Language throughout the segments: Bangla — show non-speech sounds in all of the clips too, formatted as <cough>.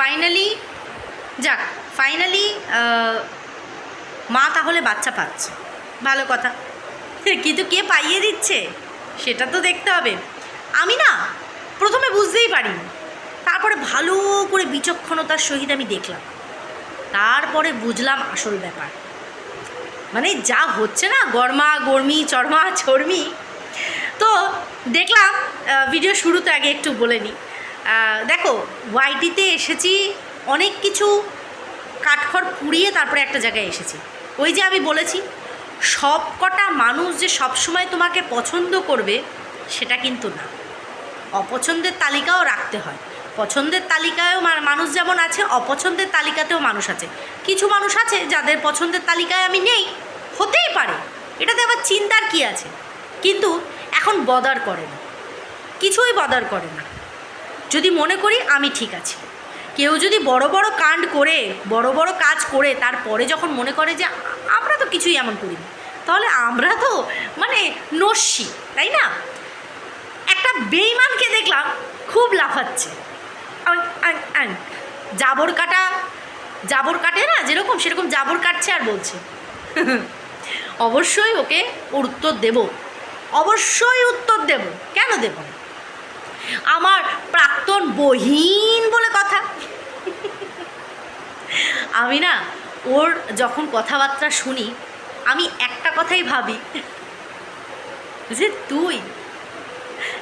ফাইনালি যাক ফাইনালি মা তাহলে বাচ্চা পাচ্ছে। ভালো কথা। কিন্তু কে পাইয়ে দিচ্ছে? সেটা তো দেখতে হবে। আমি না, প্রথমে বুঝতেই পারিনি। তারপরে ভালো করে বিচক্ষণতার সহিত আমি দেখলাম। তারপরে বুঝলাম আসল ব্যাপার। মানে যা হচ্ছে না, গরমা, গরমি, চরমা, চর্মি। তো দেখলাম ভিডিও শুরুতে আগে একটু বলে নিই দেখো ওয়াইটিতে এসেছি, অনেক কিছু কাঠখড় পুড়িয়ে তারপরে একটা জায়গায় এসেছি। ওই যে আমি বলেছি সব কটা মানুষ যে সবসময় তোমাকে পছন্দ করবে, সেটা কিন্তু না। অপছন্দের তালিকাও রাখতে হয়। পছন্দের তালিকায়ও মানুষ যেমন আছে, অপছন্দের তালিকাতেও মানুষ আছে। কিছু মানুষ আছে যাদের পছন্দের তালিকায় আমি নেই, হতেই পারে। এটাতে আবার চিন্তার কি আছে? কিন্তু এখন বদার করে না। কিছুই বদার করে না। যদি মনে করি আমি ঠিক আছি। কেউ যদি বড় বড় কাণ্ড করে, বড় বড় কাজ করে, তারপরে যখন মনে করে যে আমরা তো কিছুই এমন করিনি, তাহলে আমরা তো মানে নস্যি, তাই না? একটা বেইমানকে দেখলাম খুব লাফাচ্ছে। জাবর কাটা, জাবর কাটে না? যেরকম সেরকম জাবর কাটছে আর বলছে। <laughs> অবশ্যই ওকে ওর উত্তর দেব। অবশ্যই উত্তর দেব। কেন দেব না? আমার প্রাক্তন বহিন বলে কথা। আমি না, ওর যখন কথাবার্তা শুনি, আমি একটা কথাই ভাবি, যে তুই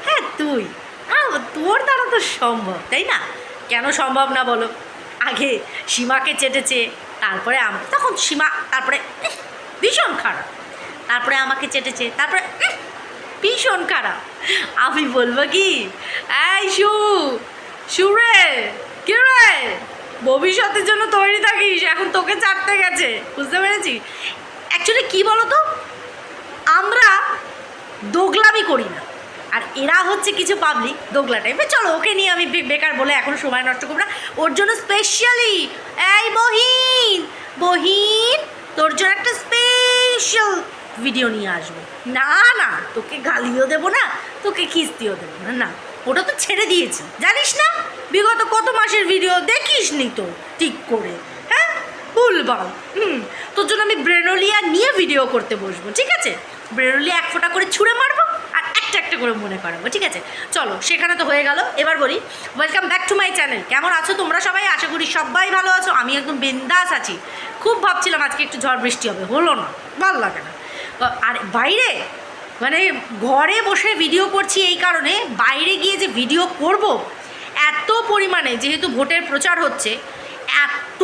হ্যাঁ তুই তোর দ্বারা তো সম্ভব, তাই না? কেন সম্ভব না বলো? আগে সীমাকে চেটেছে, তারপরে তখন সীমা, তারপরে ভীষণ খারাপ। তারপরে আমাকে চেটেছে, তারপরে ভীষণ খারাপ। আমি বলব কি? এই শু সুরে রে ভবিষ্যতের জন্য তৈরি থাকিস, এখন তোকে চাটতে গেছে, বুঝতে পেরেছি অ্যাকচুয়ালি কী বলো তো আমরা দোগলামি করি না। আর এরা হচ্ছে কিছু পাবলিক দোগলা টাইপের চলো, ওকে নিয়ে আমি বেকার বলে এখন সময় নষ্ট করব না। ওর জন্য স্পেশালি এই বহিন বহিন তোর জন্য একটা স্পেশাল ভিডিও নিয়ে আসব। না না, তোকে গালিও দেবো না, তোকে খিস্তিও দেবো না না, ওটা তো ছেড়ে দিয়েছি। জানিস না, বিগত কত মাসের ভিডিও দেখিস নি তো? ঠিক করে হ্যাঁ? ভুলবাল হুম, তোর জন্য আমি ব্রেনোলিয়া নিয়ে ভিডিও করতে বসবো, ঠিক আছে? ব্রেনোলিয়া এক ফোঁটা করে ছুঁড়ে মারবো আর একটা একটা করে মনে করাবো, ঠিক আছে? চলো, সেখানে তো হয়ে গেল। এবার বলি welcome back to my channel কেমন আছো তোমরা সবাই? আশা করি সবাই ভালো আছো। আমি একদম বিন্দাস আছি। খুব ভাবছিলাম আজকে একটু ঝড় বৃষ্টি হবে, হলো না, ভালো লাগে না। আর বাইরে মানে ঘরে বসে ভিডিও করছি এই কারণে বাইরে গিয়ে যে ভিডিও করব, এত পরিমাণে যেহেতু ভোটের প্রচার হচ্ছে, এত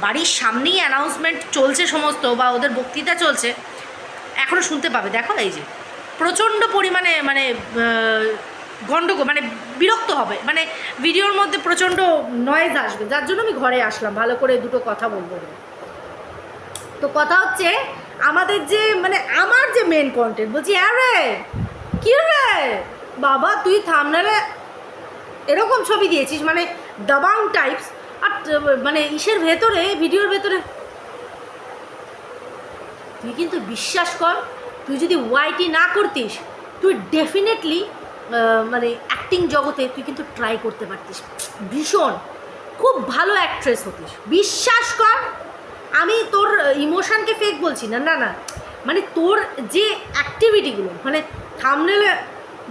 বাড়ির সামনেই অ্যানাউন্সমেন্ট চলছে সমস্ত বা ওদের বক্তৃতা চলছে এখনও শুনতে পাবে। দেখো এই যে, প্রচণ্ড পরিমাণে মানে গণ্ডগোল মানে বিরক্ত হবে। মানে ভিডিওর মধ্যে প্রচণ্ড নয়েজ আসবে। যার জন্য আমি ঘরে আসলাম। ভালো করে দুটো কথা বলব। বলে। তো কথা হচ্ছে আমাদের যে মানে আমার যে মেন কন্টেন্ট বলছি আরে কি রে? বাবা, তুই থামনালে এরকম ছবি দিয়েছিস মানে দাবাং টাইপস আর মানে ইসের ভেতরে ভিডিওর ভেতরে। তুই কিন্তু বিশ্বাস কর, তুই যদি ওয়াইটি না করতিস, তুই ডেফিনেটলি মানে অ্যাক্টিং জগতে তুই কিন্তু ট্রাই করতে পারতিস। ভীষণ। খুব ভালো অ্যাক্ট্রেস হতিস। বিশ্বাস কর আমি তোর ইমোশনকে ফেক বলছি না না না। মানে তোর যে অ্যাক্টিভিটিগুলো মানে থামনেলে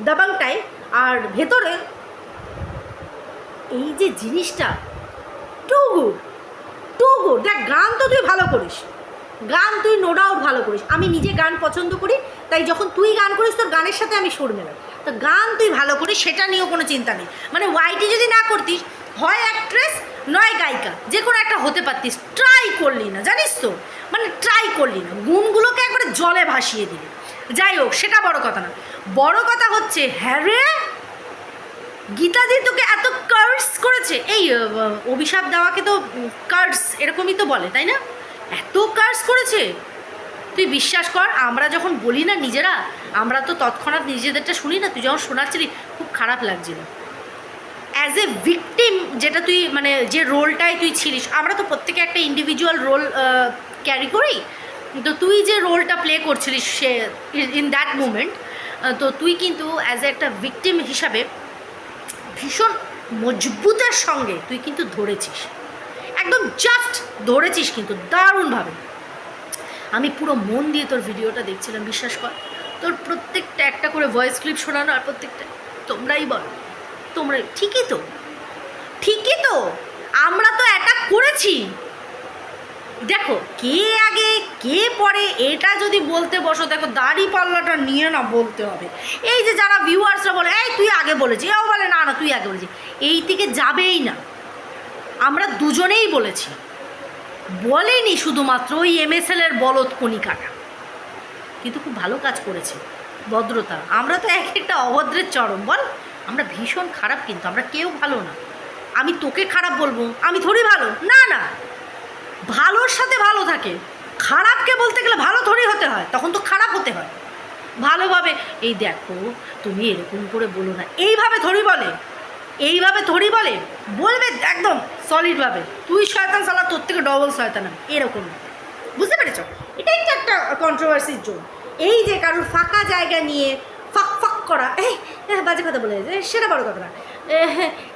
দাবাংটাই আর ভেতরে এই যে জিনিসটা টু গুড টু গুড দেখ, গান তো তুই ভালো করিস। গান তুই নো ডাউট ভালো করিস। আমি নিজে গান পছন্দ করি, তাই যখন তুই গান করিস, তোর গানের সাথে আমি সুর মেলাই। তো গান তুই ভালো করিস, সেটা নিয়েও কোনো চিন্তা নেই। মানে ওয়াইটি যদি না করতিস হয় অ্যাক্ট্রেস নয় গায়িকা। যে কোনো একটা হতে পারতিস। ট্রাই করলি না, জানিস তো? মানে ট্রাই করলি না। গুণগুলোকে একবারে জলে ভাসিয়ে দিলি। যাই হোক, সেটা বড় কথা না। বড় কথা হচ্ছে হ্যাঁ রে? গীতাদি তোকে এত কার্স করেছে? এই অভিশাপ দেওয়াকে তো কার্স এরকমই তো বলে, তাই না? এত কার্স করেছে। তুই বিশ্বাস কর, আমরা যখন বলি না নিজেরা, আমরা তো তৎক্ষণাৎ নিজেদেরটা শুনি না। তুই যখন শোনাচ্ছিলি, খুব খারাপ লাগছিল। অ্যাজ এ ভিকটিম যেটা তুই মানে যে রোলটায় তুই ছিলিস, আমরা তো প্রত্যেকে একটা ইন্ডিভিজুয়াল রোল ক্যারি করি। তো তুই যে রোলটা প্লে করছিলিস সে ইন দ্যাট মুমেন্ট তো তুই কিন্তু অ্যাজ এ একটা ভিকটিম হিসাবে ভীষণ মজবুতের সঙ্গে তুই কিন্তু ধরেছিস। একদম জাস্ট ধরেছিস কিন্তু, দারুণভাবে। আমি পুরো মন দিয়ে তোর ভিডিওটা দেখছিলাম, বিশ্বাস কর। তোর প্রত্যেকটা একটা করে ভয়েস ক্লিপ শোনানো আর প্রত্যেকটা, তোমরাই বলো। তোমরাই ঠিকই তো। ঠিকই তো। আমরা তো অ্যাটাক করেছি। দেখো, কে আগে, কে পরে, এটা যদি বলতে বসো, দেখো, দাড়ি পাল্লাটা নিয়ে না বলতে হবে। এই যে যারা ভিউয়ার্সরা বলে, এই, তুই আগে বলেছি। এও বলে, না না, তুই আগে বলেছি। এই থেকে যাবেই না। আমরা দুজনেই বলেছি। বলেনি শুধুমাত্র ওই এমএসএল এর বলদ কণিকাটা। কিন্তু খুব ভালো কাজ করেছে। ভদ্রতা। আমরা তো এক একটা অভদ্রের চরম। বল আমরা ভীষণ খারাপ কিন্তু, আমরা কেউ ভালো না। আমি তোকে খারাপ বলব, আমি থোড়ি ভালো? না না। ভালোর সাথে ভালো থাকে। খারাপকে বলতে গেলে ভালো থোড়ি হতে হয়, তখন তো খারাপ হতে হয়। ভালোভাবে, এই দেখো, তুমি এরকম করে বলো না। এইভাবে থোড়ি বলে। এইভাবে থোড়ি বলে, বলবে একদম সলিডভাবে তুই শয়তান সালা তোর থেকে ডবল শয়তান আমি। এরকম। বুঝতে পেরেছ? এটাই তো একটা কন্ট্রোভার্সির জোন এই যে কারোর ফাঁকা জায়গা নিয়ে করা। এই বাজে কথা বলে সেটা বড় কথা না।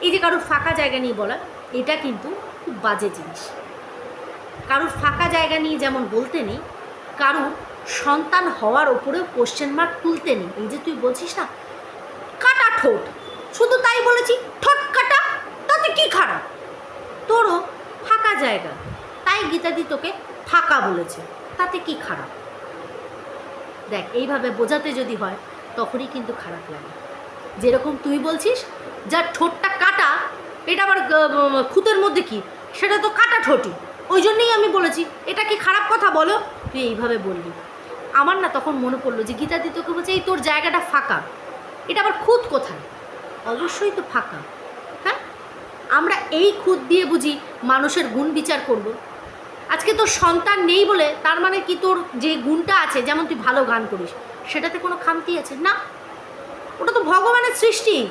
এই যে কারোর ফাঁকা জায়গা নিয়ে বলা, এটা কিন্তু খুব বাজে জিনিস। কারোর ফাঁকা জায়গা নিয়ে যেমন বলতে নেই, কারোর সন্তান হওয়ার ওপরেও কোশ্চেন মার্ক তুলতে নেই। এই যে তুই বলছিস না, কাটা ঠোঁট। শুধু তাই বলেছি, ঠোঁট কাটা, তাতে কি খারাপ? তোরও ফাঁকা জায়গা। তাই গীতাদি তোকে ফাঁকা বলেছে, তাতে কি খারাপ? দেখ, এইভাবে বোঝাতে যদি হয় তখনই কিন্তু খারাপ লাগে। যেরকম তুই বলছিস, যার ঠোঁটটা কাটা, এটা আবার খুঁতের মধ্যে কি? সেটা তো কাটা ঠোঁটই। ওই জন্যই আমি বলেছি, এটা কি খারাপ কথা বলো? তুই এইভাবে বললি। আমার না তখন মনে পড়ল যে, গীতাদি তোকে বলছে, এই তোর জায়গাটা ফাঁকা। এটা আবার খুদ কোথায়? অবশ্যই তো ফাঁকা। হ্যাঁ? আমরা এই খুদ দিয়ে বুঝি মানুষের গুণ বিচার করব। আজকে তোর সন্তান নেই বলে, তার মানে কি তোর যে গুণটা আছে, যেমন তুই ভালো গান করিস সেটাতে কোনো খামতি আছে? না। ওটা তো ভগবানের সৃষ্টি।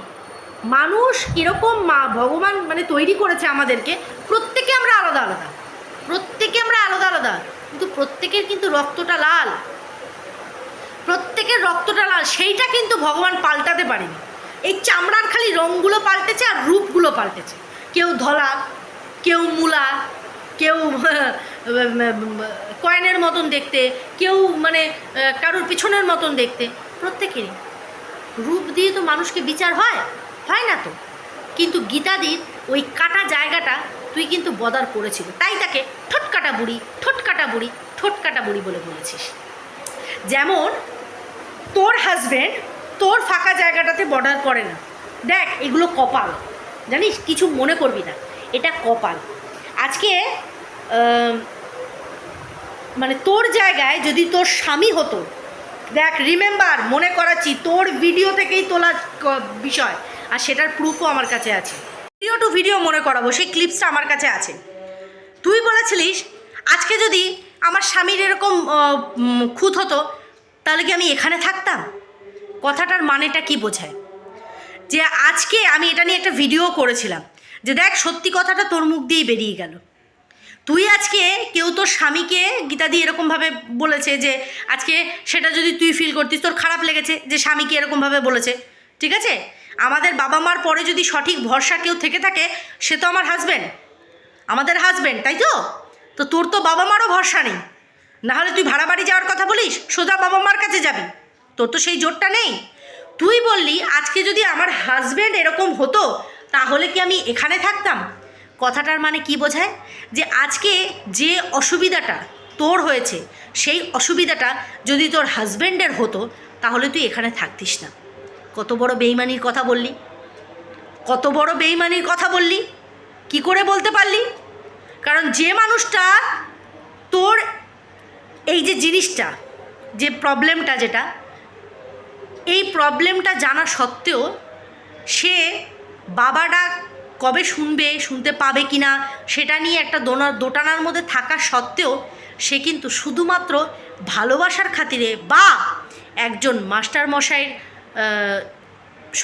মানুষ কীরকম মা, ভগবান মানে তৈরি করেছে আমাদেরকে। প্রত্যেকে আমরা আলাদা আলাদা। প্রত্যেকে আমরা আলাদা আলাদা। কিন্তু প্রত্যেকের কিন্তু রক্তটা লাল। প্রত্যেকের রক্তটা লাল। সেইটা কিন্তু ভগবান পাল্টাতে পারেনি। এই চামড়ার খালি রঙগুলো পাল্টেছে আর রূপগুলো পাল্টেছে। কেউ ধলা, কেউ মূলা, কেউ কয়েনের মতন দেখতে, কেউ মানে কারোর পিছনের মতন দেখতে, প্রত্যেকেরই। রূপ দিয়ে তো মানুষকে বিচার হয় হয় না তো? কিন্তু গীতাদির ওই কাটা জায়গাটা তুই কিন্তু বদার করেছিল। তাই তাকে ঠোঁটকাটা বুড়ি ঠোঁটকাটা বুড়ি ঠোঁটকাটা বুড়ি বলে বলেছিস। যেমন, তোর হাজব্যান্ড তোর ফাঁকা জায়গাটাতে বর্ডার করে না। দেখ, এগুলো কপাল। জানিস, কিছু মনে করবি না। এটা কপাল। আজকে মানে তোর জায়গায় যদি তোর স্বামী হতো, দেখ রিমেম্বার মনে করাচ্ছি, তোর ভিডিও থেকেই তোলা বিষয়, আর সেটার প্রুফও আমার কাছে আছে। ভিডিও টু ভিডিও মনে করাবো, সেই ক্লিপসটা আমার কাছে আছে। তুই বলেছিলিস, আজকে যদি আমার স্বামীর এরকম খুঁত হতো, তাহলে কি আমি এখানে থাকতাম? কথাটার মানেটা কি বোঝায়? যে আজকে আমি এটা নিয়ে একটা ভিডিও করেছিলাম, যে দেখ, সত্যি কথাটা তোর মুখ দিয়েই বেরিয়ে গেল। তুই আজকে কেউ তোর স্বামীকে গীতাদি এরকমভাবে বলেছে যে, আজকে সেটা যদি তুই ফিল করতিস, তোর খারাপ লেগেছে যে স্বামীকে এরকমভাবে বলেছে। ঠিক আছে? আমাদের বাবা মার পরে যদি সঠিক ভরসা কেউ থেকে থাকে, সে তো আমার হাজব্যান্ড আমাদের হাজব্যান্ড তাই তো? তো তোর তো বাবা মারও ভরসা নেই। নাহলে তুই ভাড়া বাড়ি যাওয়ার কথা বলিস, সোজা বাবা মার কাছে যাবি। তোর তো সেই জোরটা নেই। তুই বললি, আজকে যদি আমার হাজব্যান্ড এরকম হতো, তাহলে কি আমি এখানে থাকতাম? কথাটার মানে কি বোঝায়? যে আজকে যে অসুবিধাটা তোর হয়েছে, সেই অসুবিধাটা যদি তোর হাজব্যান্ডের হতো, তাহলে তুই এখানে থাকতিস না। কত বড় বেইমানির কথা বললি? কত বড় বেইমানির কথা বললি? কি করে বলতে পারলি? কারণ যে মানুষটা তোর এই যে জিনিসটা, যে প্রবলেমটা যেটা, এই প্রবলেমটা জানা সত্ত্বেও সে বাবাটা কবে শুনবে, শুনতে পাবে কি না সেটা নিয়ে একটা দোনা, দোটানার মধ্যে থাকা সত্ত্বেও সে কিন্তু শুধুমাত্র ভালোবাসার খাতিরে বা একজন মাস্টার মশাইয়ের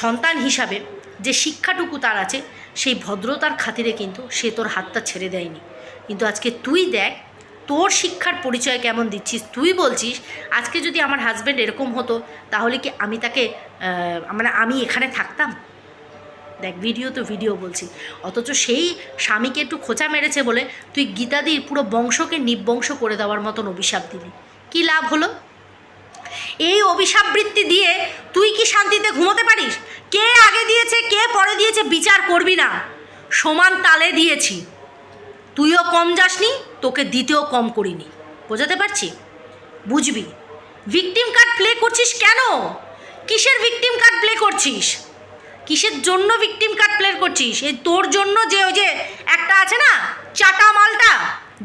সন্তান হিসাবে যে শিক্ষাটুকু তার আছে, সেই ভদ্রতার খাতিরে কিন্তু সে তোর হাতটা ছেড়ে দেয়নি। কিন্তু আজকে তুই দেখ, তোর শিক্ষার পরিচয় কেমন দিচ্ছিস, তুই বলছিস, আজকে যদি আমার হাজব্যান্ড এরকম হতো, তাহলে কি আমি তাকে মানে আমি এখানে থাকতাম? দেখ ভিডিও তো ভিডিও বলছি। অথচ সেই স্বামীকে একটু খোঁচা মেরেছে বলে তুই গীতাদির পুরো বংশকে নিবংশ করে দেওয়ার মতন অভিশাপ দিলি। কি লাভ হলো? এই অভিশাপবৃত্তি দিয়ে তুই কি শান্তিতে ঘুমোতে পারিস? কে আগে দিয়েছে, কে পরে দিয়েছে বিচার করবি না। সমান তালে দিয়েছি। তুইও কম যাসনি, তোকে দিতেও কম করিনি। বোঝাতে পারছি? বুঝবি। ভিকটিম কার্ড প্লে করছিস কেন? কিসের ভিকটিম কার্ড প্লে করছিস? কিসের জন্য ভিকটিম কার্ড প্লে করছিস? এই তোর জন্য যে ওই যে একটা আছে না, চাটা মালটা,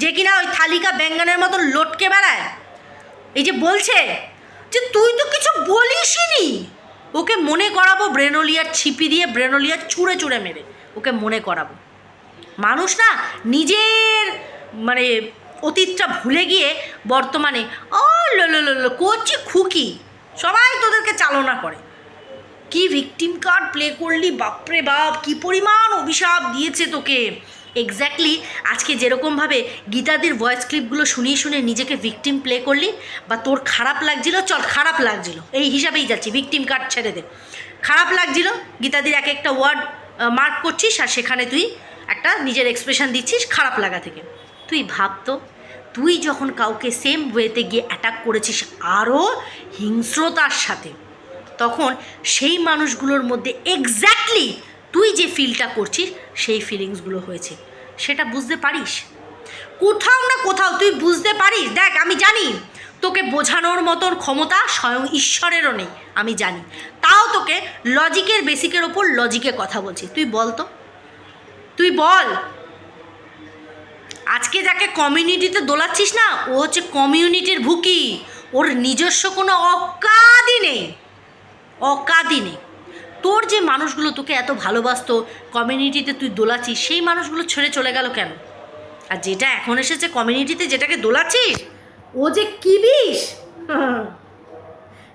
যে কিনা ওই থালিকা ব্যাঙ্গানের মতো লটকে বেড়ায়। এই যে বলছে যে তুই তো কিছু বলিসই ওকে মনে করাবো ব্রেনোলিয়ার ছিপি দিয়ে ব্রেনোলিয়ার চুড়ে চুড়ে মেরে। ওকে মনে করাবো। মানুষ না নিজের মানে অতীতটা ভুলে গিয়ে বর্তমানে ও লো লো লো, করছি খুকি। সবাই তোদেরকে চালনা করে। কি ভিকটিম কার্ড প্লে করলি? বাপরে বাপ, কি পরিমাণ অভিশাপ দিয়েছে তোকে। এক্স্যাক্টলি আজকে যেরকমভাবে গীতাদির ভয়েস ক্লিপগুলো শুনিয়ে শুনে নিজেকে ভিকটিম প্লে করলি, বা তোর খারাপ লাগছিল, চল খারাপ লাগছিল। এই হিসাবেই যাচ্ছি ভিকটিম কার্ড ছেড়ে দে। খারাপ লাগছিল, গীতাদির এক একটা ওয়ার্ড মার্ক করছিস, আর সেখানে তুই একটা নিজের এক্সপ্রেশন দিচ্ছিস খারাপ লাগা থেকে। তুই ভাবতো তুই যখন কাউকে সেম ওয়েতে গিয়ে অ্যাটাক করেছিস আরও হিংস্রতার সাথে তখন সেই মানুষগুলোর মধ্যে এক্স্যাক্টলি তুই যে ফিলটা করছিস, সেই ফিলিংসগুলো হয়েছে। সেটা বুঝতে পারিস? কোথাও না কোথাও তুই বুঝতে পারিস? দেখ, আমি জানি তোকে বোঝানোর মতন ক্ষমতা স্বয়ং ঈশ্বরেরও নেই, আমি জানি। তাও তোকে লজিকের বেসিকের ওপর লজিকে কথা বলছি। তুই বল তো। তুই বল। আজকে যাকে কমিউনিটিতে দোলাচ্ছিস না, ও হচ্ছে কমিউনিটির ভুকি। ওর নিজস্ব কোনো অকাদি নেই। অকাদি নেই তোর যে মানুষগুলো তোকে এত ভালোবাসতো কমিউনিটিতে তুই দোলাচ্ছিস সেই মানুষগুলো ছেড়ে চলে গেল কেন আর যেটা এখন এসেছে কমিউনিটিতে যেটাকে দোলাচ্ছিস ও যে কি বিষ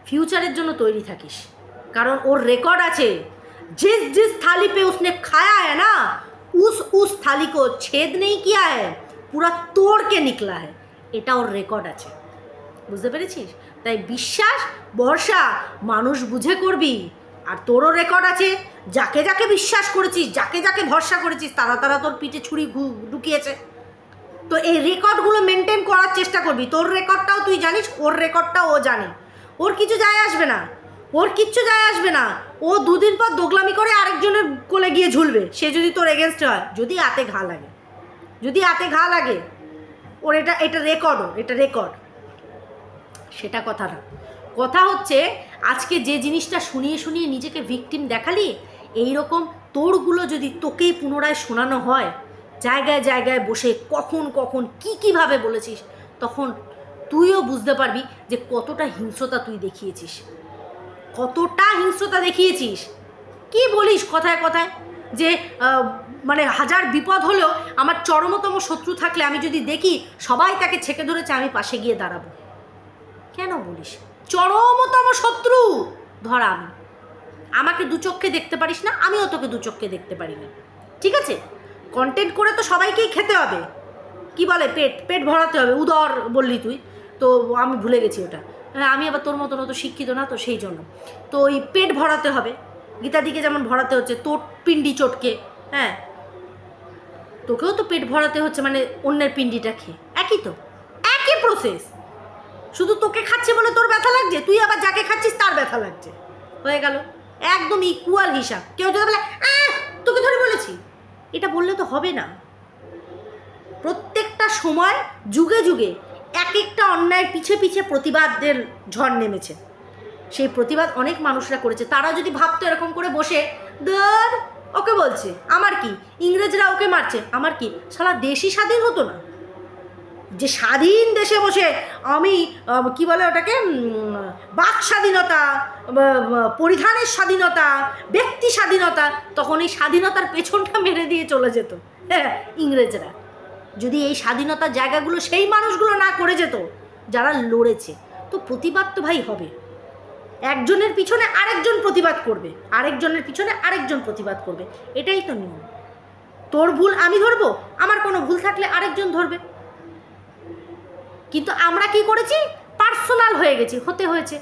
ফিউচারের জন্য তৈরি থাকিস কারণ ওর রেকর্ড আছে जिस जिस थाली पे उसने खाया है ना उस उस थाली को छेद नहीं किया है पूरा तोड़ के निकला है এটা ওর রেকর্ড আছে বুঝতে পেরেছিস? তাই বিশ্বাস, ভরসা, মানুষ বুঝে করবি। আর তোরও রেকর্ড আছে, যাকে যাকে বিশ্বাস করেছিস, যাকে যাকে ভরসা করেছিস, তারা তারা তোর পিঠে ছুরি ঢুকিয়েছে। তো এই রেকর্ডগুলো মেনটেন করার চেষ্টা করবি। তোর রেকর্ডটাও তুই জানিস, ওর রেকর্ডটাও ও জানে। ওর কিছু যায় আসবে না। ওর কিচ্ছু যায় আসবে না। ও দুদিন পর দোগলামি করে আরেকজনের কোলে গিয়ে ঝুলবে। সে যদি তোর এগেনস্ট হয়, যদি হাতে ঘা লাগে। যদি হাতে ঘা লাগে, ওর এটা এটা রেকর্ডও এটা রেকর্ড সেটা কথা না। কথা হচ্ছে, আজকে যে জিনিসটা শুনিয়ে শুনিয়ে নিজেকে ভিকটিম দেখালি এই রকম তোরগুলো যদি তোকেই পুনরায় শোনানো হয়, জায়গায় জায়গায় বসে কখন কখন কি কীভাবে বলেছিস, তখন তুইও বুঝতে পারবি যে কতটা হিংস্রতা তুই দেখিয়েছিস। কতটা হিংস্রতা দেখিয়েছিস? কি বলিস কথায় কথায়? যে মানে হাজার বিপদ হলেও আমার চরমতম শত্রু থাকলে আমি যদি দেখি সবাই তাকে ছেঁকে ধরেছে, আমি পাশে গিয়ে দাঁড়াবো। কেন বলিস? চরমতম শত্রু! ধর আমি। আমাকে দু চোখে দেখতে পারিস না, আমিও তোকে দু চোখে দেখতে পারি না। ঠিক আছে? কন্টেন্ট করে তো সবাইকেই খেতে হবে। কি বলে? পেট পেট ভরাতে হবে। উদর বললি তুই। তো আমি ভুলে গেছি ওটা। হ্যাঁ আমি আবার তোর মতন অত শিক্ষিত না, তো সেই জন্য। তো ওই পেট ভরাতে হবে। গীতাদিকে যেমন ভরাতে হচ্ছে তোর পিন্ডি চটকে। হ্যাঁ? তোকেও তো পেট ভরাতে হচ্ছে মানে অন্যের পিন্ডিটা খেয়ে। একই তো। একই প্রসেস শুধু তোকে খাচ্ছে বলে তোর ব্যথা লাগছে? তুই আবার যাকে খাচ্ছিস তার ব্যথা লাগছে। হয়ে গেল। একদম ইকুয়াল হিসাব। কেউ যদি বলে "আহ, তোকে ধরে বলেছি। এটা বললে তো হবে না। প্রত্যেকটা সময় যুগে যুগে এক একটা অন্যায়ের পিছে পিছে প্রতিবাদদের ঝড় নেমেছে। সেই প্রতিবাদ অনেক মানুষরা করেছে। তারা যদি ভাবতো এরকম করে বসে ধর ওকে বলছে আমার কি? ইংরেজরা ওকে মারছে আমার কি? সারা দেশই স্বাধীন হতো না? যে স্বাধীন দেশে বসে আমি কি বলে ওটাকে বাক স্বাধীনতা পরিধানের স্বাধীনতা, ব্যক্তি স্বাধীনতা, তখন এই স্বাধীনতার পেছনটা মেরে দিয়ে চলে যেত। হ্যাঁ ইংরেজরা। যদি এই স্বাধীনতার জায়গাগুলো সেই মানুষগুলো না করে যেত, যারা লড়েছে, তো প্রতিবাদ তো ভাই হবে। একজনের পিছনে আরেকজন প্রতিবাদ করবে, আরেকজনের পিছনে আরেকজন প্রতিবাদ করবে, এটাই তো নিয়ম। তোর ভুল আমি ধরবো, আমার কোনো ভুল থাকলে আরেকজন ধরবে। কিন্তু আমরা কি করেছি? পার্সোনাল হয়ে গেছি, হতে হয়েছে।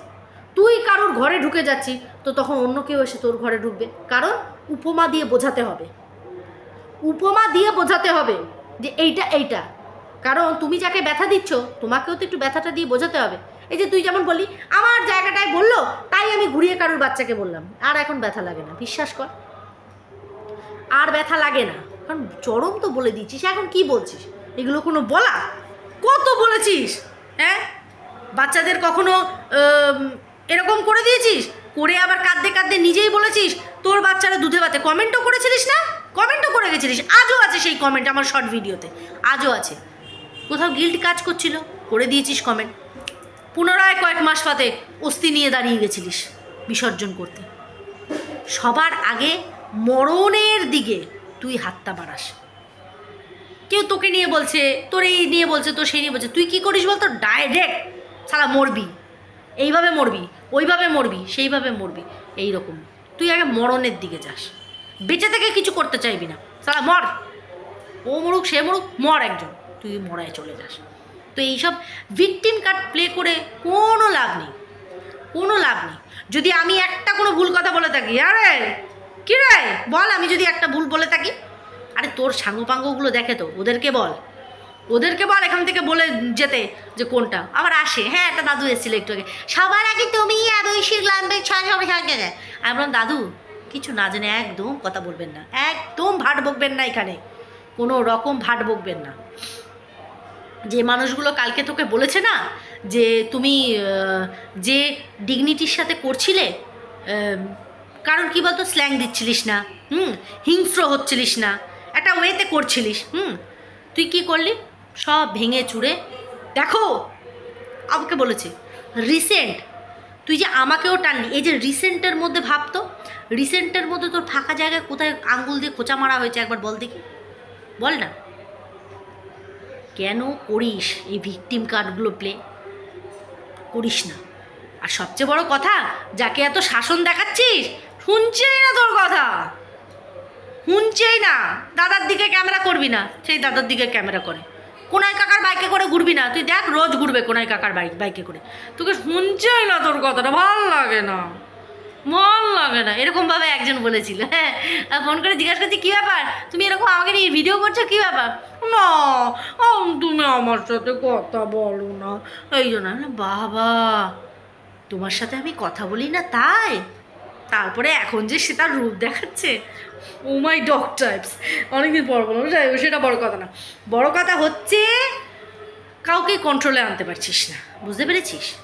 তুই কারোর ঘরে ঢুকে যাচ্ছি, তো তখন অন্য কেউ এসে তোর ঘরে ঢুকবে। কারণ উপমা দিয়ে বোঝাতে হবে। উপমা দিয়ে বোঝাতে হবে যে এইটা এইটা। কারণ তুমি যাকে ব্যথা দিচ্ছ, তোমাকেও তো একটু ব্যথাটা দিয়ে বোঝাতে হবে। এই যে তুই যেমন বললি, আমার জায়গাটায় বলল, তাই আমি ঘুরিয়ে কারোর বাচ্চাকে বললাম। আর এখন ব্যথা লাগে না, বিশ্বাস কর। আর ব্যথা লাগে না। কারণ চরম তো বলে দিচ্ছিস, এখন কি বলছিস? এগুলো কোনো বলা? কত বলেছিস? হ্যাঁ? বাচ্চাদের কখনো এরকম করে দিয়েছিস? করে আবার কাঁদতে কাঁদতে নিজেই বলেছিস, তোর বাচ্চারা দুধে ভাতে। কমেন্টও করেছিলিস না? কমেন্টও করে গেছিলিস। আজও আছে সেই কমেন্ট আমার শর্ট ভিডিওতে আজও আছে। কোথাও গিল্ট কাজ করছিল? করে দিয়েছিস কমেন্ট পুনরায় কয়েক মাস পাতে অস্থি নিয়ে দাঁড়িয়ে গেছিলিস বিসর্জন করতে। সবার আগে মরণের দিকে তুই হাতটা বাড়াস। কেউ তোকে নিয়ে বলছে তোর এই নিয়ে বলছে, তোর সেই নিয়ে বলছে। তুই কি করিস বলতো? ডাইরেক্ট সালা মরবি। এইভাবে মরবি, ওইভাবে মরবি, সেইভাবে মরবি। এই রকম তুই আগে মরণের দিকে যাস। বেঁচে থেকে কিছু করতে চাইবি না। সালা মর। ও মরুক, সে মরুক, মর একজন। তুই মরায় চলে যাস। তো এইসব ভিকটিম কার্ড প্লে করে কোনো লাভ নেই। কোনো লাভ নেই। যদি আমি একটা কোনো ভুল কথা বলে থাকি, আরে কি রে বল, আমি যদি একটা ভুল বলে থাকি আরে তোর সাঙ্গপাঙ্গগুলো দেখে তো, ওদেরকে বল। ওদেরকে বল এখান থেকে বলে যেতে যে কোনটা। আবার আসে হ্যাঁ একটা দাদু এসেছিল একটু আগে। সবার আগে তুমি আর সবাই আমি বললাম, দাদু, কিছু না জেনে একদম কথা বলবেন না। একদম ভাট বকবেন না এখানে। কোনো রকম ভাট বকবেন না। যে মানুষগুলো কালকে তোকে বলেছে না, যে তুমি যে ডিগনিটির সাথে করছিলে কারণ কি বলতো স্ল্যাং দিচ্ছিলিস না, হুম? হিংস্র হচ্ছিলিস না। একটা ওয়েতে করছিলিস, হুম? তুই কি করলি? সব ভেঙে চুড়ে, দেখো, আমাকে বলেছে রিসেন্ট তুই যে আমাকেও টানলি, এই যে রিসেন্টের মধ্যে ভাবতো রিসেন্টের মধ্যে তোর ফাঁকা জায়গায় কোথায় আঙ্গুল দিয়ে খোঁচা মারা হয়েছে একবার বল দেখি, বল না। কেন করিস এই ভিকটিম কার্ডগুলো প্লে করিস না। আর সবচেয়ে বড় কথা, যাকে এত শাসন দেখাচ্ছিস, শুনছেই না তোর কথা। শুনছেই না। দাদার দিকে ক্যামেরা করবি না। সেই দাদার দিকে ক্যামেরা করে। কোনায় কাকার বাইকে করে ঘুরবি না। তুই দেখ রোজ ঘুরবে কোনায় কাকার বাইক বাইকে করে। তোকে শুনছেই না তোর কথাটা। ভালো লাগে না। মন লাগে না। এরকমভাবে একজন বলেছিল। হ্যাঁ। ফোন করে জিজ্ঞাসা করছি, কী ব্যাপার? তুমি এরকম আমাকে নিয়ে ভিডিও করছ? কী ব্যাপার? না। তুমি আমার সাথে কথা বলো না। এই জন্য বাবা, তোমার সাথে আমি কথা বলি না তাই? তারপরে এখন যে সে তার রূপ দেখাচ্ছে, ও মাই ডগ টাইপস। অনেকদিন পর বললাম সেটা বড় কথা না। বড় কথা হচ্ছে কাউকে কন্ট্রোলে আনতে পারছিস না। বুঝতে পেরেছিস?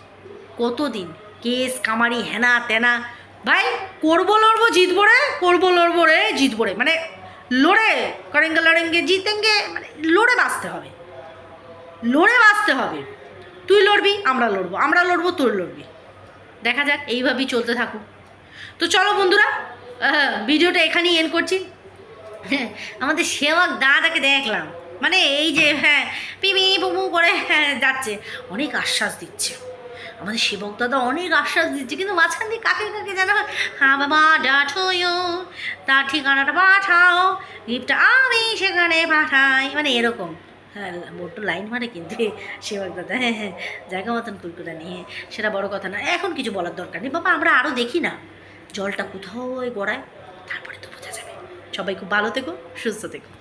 কতদিন? কেস, কামারি, হেনা, তেনা। ভাই, করব, লড়বো, জিতবো রে, করব, লড়বো রে, জিতবো রে। মানে লড়ে, করেঙ্গে, লড়েঙ্গে, জিতেঙ্গে মানে লড়ে বাঁচতে হবে। লড়ে বাঁচতে হবে। তুই লড়বি, আমরা লড়বো। আমরা লড়বো, তোর লড়বি। দেখা যাক, এইভাবেই চলতে থাকুক। তো চলো বন্ধুরা ভিডিওটা এখানেই এন্ড করছি। হ্যাঁ, আমাদের সেবক দাদাকে দেখলাম। মানে এই যে হ্যাঁ পিমি পুমু করে হ্যাঁ যাচ্ছে। অনেক আশ্বাস দিচ্ছে। আমাদের সেবক দাদা অনেক আশ্বাস দিচ্ছে কিন্তু মাঝখান দিয়ে কাকে কাকে যেন হ্যাঁ বাবা ডাঠো তার ঠিকানাটা পাঠাও গিফটটা আমি সেখানে পাঠাই মানে এরকম। হ্যাঁ বড্ড লাইন মারে কিন্তু সেবক দাদা। হ্যাঁ হ্যাঁ জায়গা মতন কুলকুটা নিয়ে সেটা বড় কথা না। এখন কিছু বলার দরকার নেই। বাবা আমরা আরও দেখি না। জলটা কোথাও গড়ায়? তারপরে তো বোঝা যাবে। সবাই খুব ভালো থেকো সুস্থ থেকো।